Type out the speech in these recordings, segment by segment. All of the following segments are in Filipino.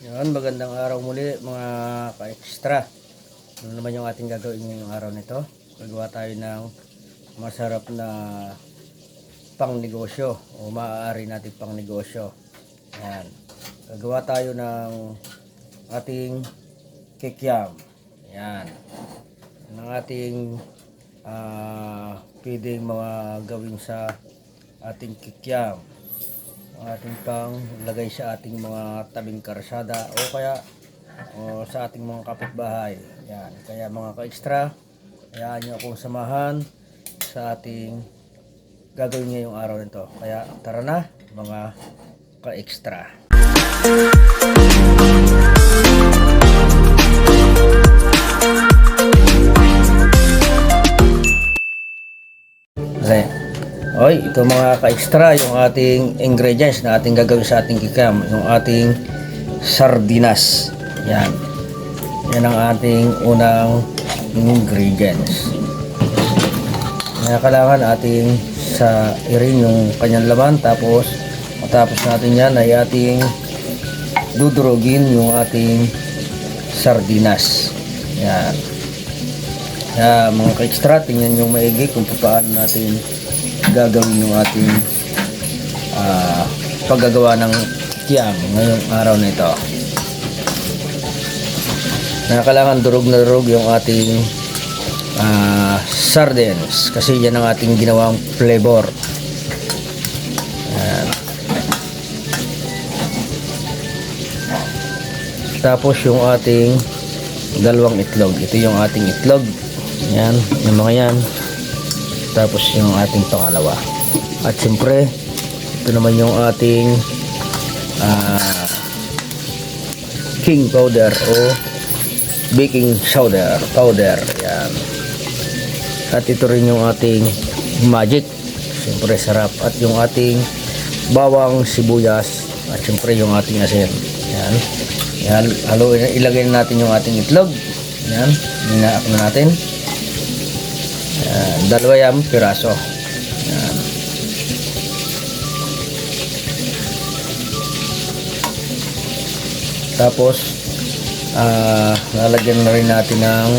Yan, magandang araw muli mga ka-extra. Ano naman yung ating gagawin ngayong araw nito? Gagawa tayo ng masarap na pang negosyo o maaari natin pang negosyo. Yan. Gagawa tayo ng ating kikiam. Yan. Ng ating ah pwedeng mga gawin sa ating kikiam ang ating pang lagay sa ating mga tabing karsada o kaya o sa ating mga kapitbahay. Yan. Kaya mga ka-extra, hayaan nyo akong samahan sa ating gagawin ngayong araw nito. Kaya tara na mga ka-extra. Okay. Oy, ito mga ka-extra, yung ating ingredients na ating gagawin sa ating kikam. Yung ating sardinas. Yan. Yan ang ating unang ingredients. Kaya kailangan ating sa irin yung kanyang laman. Tapos, matapos natin yan ay ating dudurugin yung ating sardinas. Yan. Kaya mga ka-extra, tingnan yung maigi kung paano natin gagawin yung ating ah, paggagawa ng kiyam ngayong araw na ito. Na kailangan durog na durog yung ating ah, sardines kasi yan ang ating ginawang flavor. Tapos yung ating dalawang itlog. Ito yung ating itlog. Yan, yung mga yan. Tapos yung ating pangalawa. At siyempre, ito naman yung ating ah, king powder o baking powder. Powder. Yan. At ito rin yung ating magic. Siyempre sarap. At yung ating bawang sibuyas. At siyempre yung ating asin. Yan. Yan. Haluin, ilagay na natin yung ating itlog. Yan. Inaak na natin. Yan, dalawa yan piraso. Yan. Tapos, ah lalagyan na rin natin ng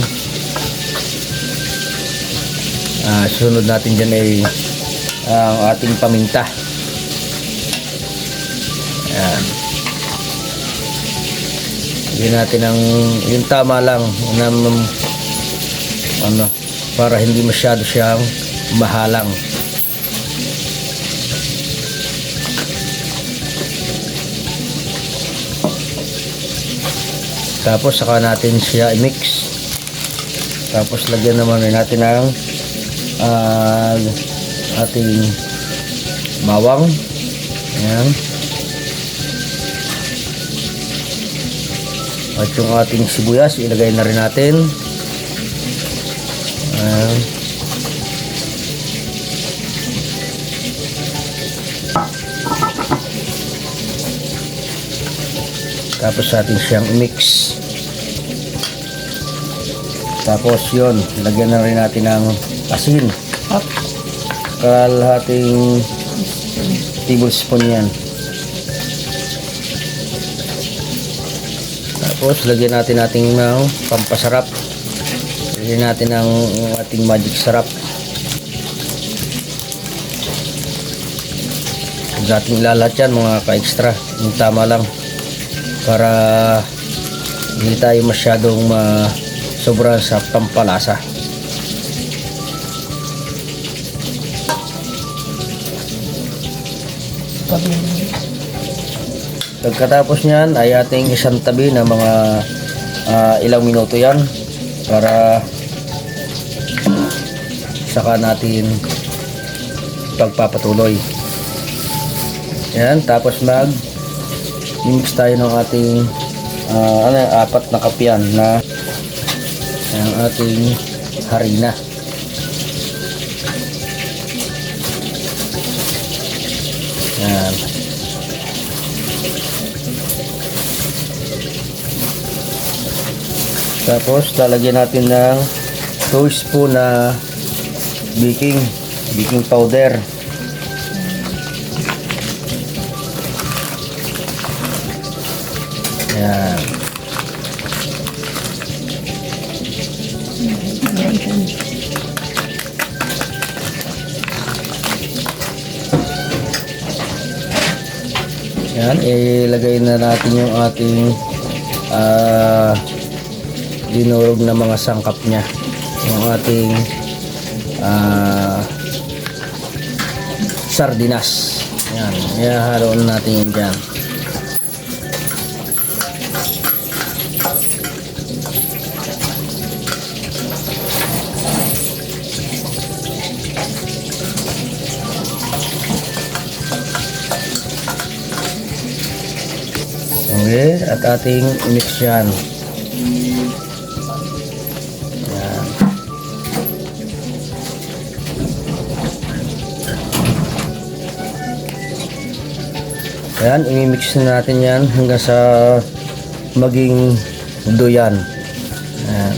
ah sunod natin dyan ay ang ating paminta. Yan. Lagyan natin ng yung tama lang na ano para hindi masyado siyang mahalang. Tapos saka natin siya i-mix. Tapos lagyan naman natin ng ah, ating bawang. Ayan. At yung ating sibuyas, ilagay na rin natin. Ayan. Tapos atin siyang mix. Tapos yon lagyan na rin natin ng asin. Kalahating tablespoon yan. Tapos lagyan natin natin ng pampasarap. Lagyan natin ng ating magic sarap. Huwag natin ilalat yan mga ka-extra. Yung tama lang. Para hindi tayo masyadong ma sobra sa pampalasa. Pagkatapos niyan ay ating isang tabi na mga ah, ilang minuto yan para saka natin pagpapatuloy. Yan, tapos mag mix tayo ng ating ah, ano, apat na kapian na ang ating harina. Yan. Tapos lalagyan natin ng 2 spoon na baking baking powder. Yan. Yan, ilagay na natin yung ating ah dinurog na mga sangkap niya. Yung ating ah sardinas. Yan, ihahaloan natin yun dyan. Okay, at ating mix. Yan. Ayan, imimix na natin yan hanggang sa maging duyan. Ayan.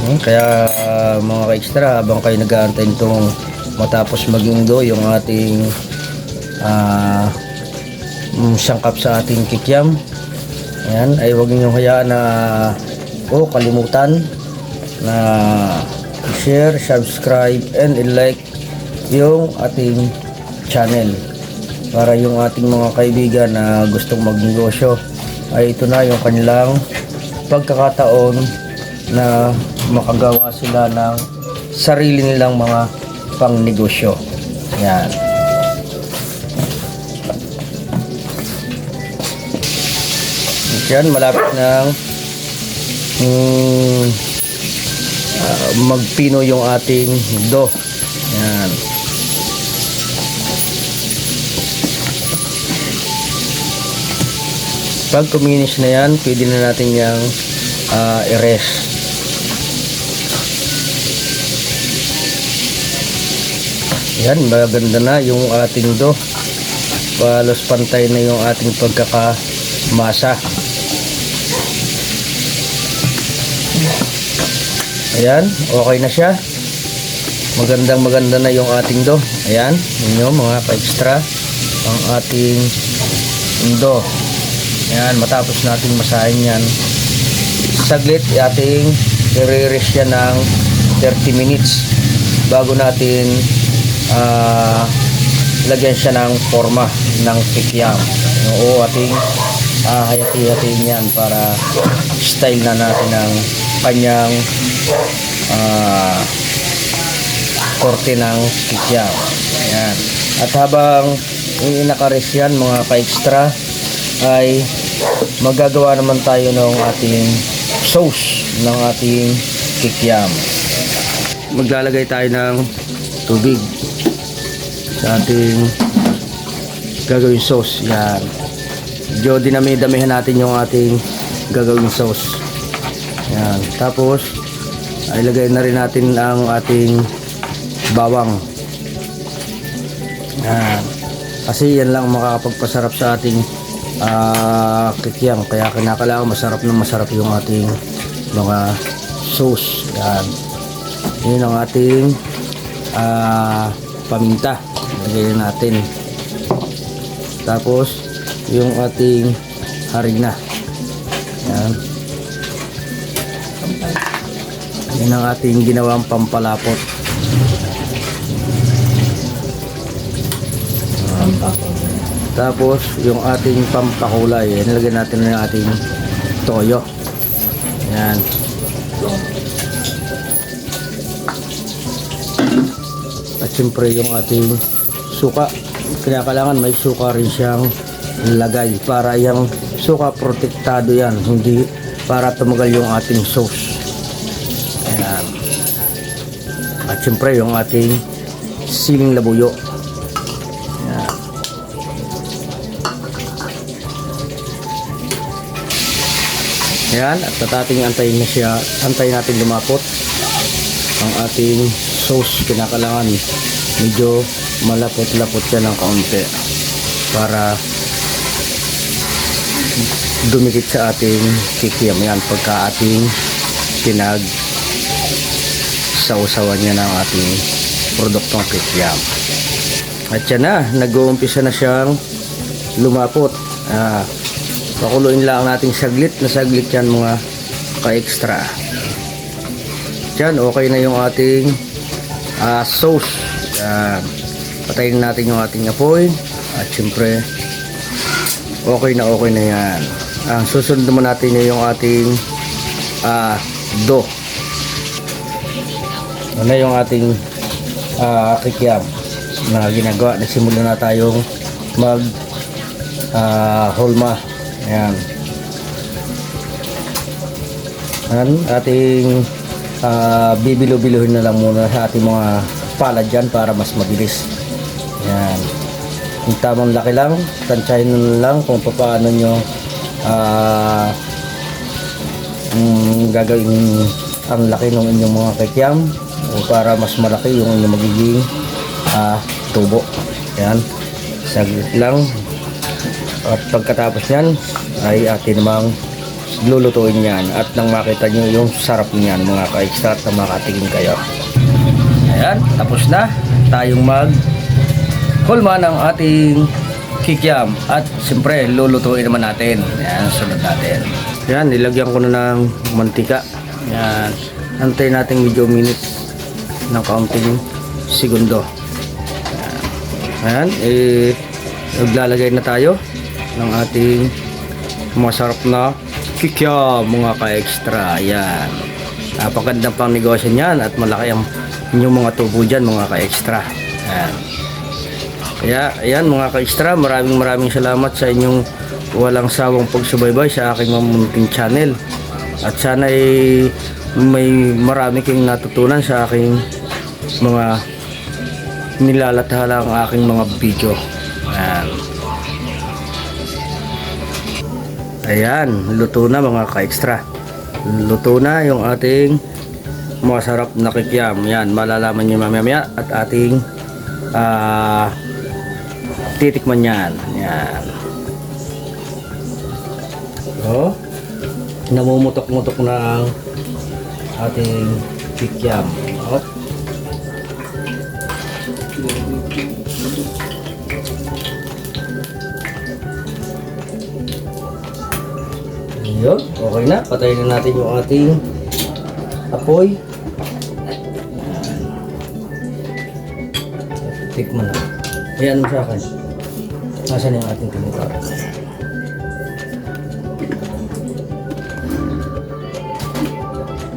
Hmm, Kaya mga ka-extra, habang kayo nag-aantay itong matapos maging do yung ating mm, sangkap sa ating kikyam. Ayan, ay huwag niyo hayaan na o kalimutan na share, subscribe, and like yung ating channel para yung ating mga kaibigan na gustong magnegosyo ay ito na yung kanilang pagkakataon na makagawa sila ng sarili nilang mga pangnegosyo. Yan. Yan, malapit ng mm, ah, magpino yung ating do. Yan. Pag kuminis na yan, pwede na natin yung uh, i-rest. Yan, maganda na yung ating do. Palos pantay na yung ating pagkakamasa. Ayan, okay na siya. Magandang maganda na yung ating do. Ayan, ninyo mga ka-extra ang ating do. Ayan, matapos natin masahin yan. Saglit, ating i-rest yan ng 30 minutes bago natin ah, lagyan siya ng forma ng pikyam. Oo, ating ah, hayati-hatiin yan para style na natin ang kanyang ah, korte ng pikyam. Ayan. At habang inakares yan mga ka-extra ay magagawa naman tayo ng ating sauce ng ating kikyam. Maglalagay tayo ng tubig sa ating gagawin sauce. Yan. Medyo dinami-damihan natin yung ating gagawin sauce. Yan. Tapos, ay lagay na rin natin ang ating bawang. Yan. Kasi yan lang makakapagpasarap sa ating ah kikyam. Kaya kinakailangan masarap na masarap yung ating mga sauce. Yan. Yun ang ating ah paminta. Lagay natin. Tapos, yung ating harina. Yan. Yan ang ating ginawang pampalapot. Tapos, yung ating pampakulay, eh, nilagyan natin na yung ating toyo. Yan. At siyempre yung ating suka. Kaya may suka rin siyang lagay para yung suka protektado yan. Hindi para tumagal yung ating sauce. Ayan. At siyempre yung ating siling labuyo. Ayan, at tatating antayin na siya, antayin natin lumapot ang ating sauce. Kinakalangan. Medyo malapot-lapot siya ng kaunti para dumikit sa ating kikiam. Yan pagka ating pinag sausawan niya ng ating produktong kikiam. At yan na nag-uumpisa na siyang lumapot. Ah, pakuluin lang natin saglit na saglit yan mga ka-extra. Yan, okay na yung ating ah, sauce. Yan. Patayin natin yung ating apoy. At syempre, okay na okay na yan. Ang susunod naman natin na yung ating ah, do. Ano yung ating ah, kikiam na ginagawa. Nagsimula na tayong mag ah, holma. Ayan. Ayan, ating ah, bibilo-biluhin na lang muna sa ating mga palad dyan para mas mabilis. Ayan. Yung tamang laki lang, tansyahin nyo lang kung paano nyo ah mm, gagawin ang laki ng inyong mga kikiam o para mas malaki yung inyong magiging ah, tubo. Ayan. Saglit lang. At pagkatapos yan ay atin namang lulutuin yan at nang makita nyo yung sarap niyan mga ka-extra at na makatingin kayo. Ayan, tapos na tayong mag hulma ng ating kikiam at siyempre lulutuin naman natin. Ayan, sunod natin. Ayan, nilagyan ko na ng mantika. Ayan, antayin natin medyo minutes ng kaunting segundo. Ayan, eh, naglalagay na tayo ng ating masarap na kikya mga ka-extra. Ayan. Napakagandang pang negosyo niyan at malaki ang inyong mga tubo dyan mga ka-extra. Ayan. Kaya, ayan mga ka-extra, maraming maraming salamat sa inyong walang sawang pagsubaybay sa aking mamunting channel. At sana ay may marami kayong natutunan sa aking mga nilalathala ang aking mga video. Ayan. Ayan, luto na mga ka-extra. Luto na yung ating masarap na kikiam. Yan, malalaman nyo mamaya at ating ah, titikman yan. Yan. So, namumutok-mutok na ang ating kikiam. Oh. Yun, okay na. Patayin na natin yung ating apoy. Tikman na. Ayan mo sa akin. Nasaan yung ating tinitor?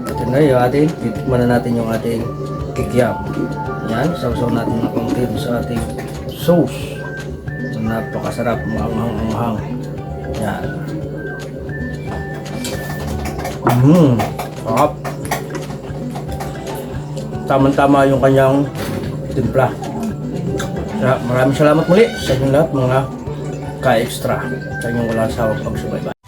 Ito na yung ating, titikman na natin yung ating kikiam. Yan, sausaw natin ng konti sa ating sauce. Napakasarap, maanghang-anghang. Yan. Hmm, sarap. Tama-tama yung kanyang timpla. Maraming salamat muli sa inyong lahat mga ka-extra sa inyong walang sawang pagsubaybay.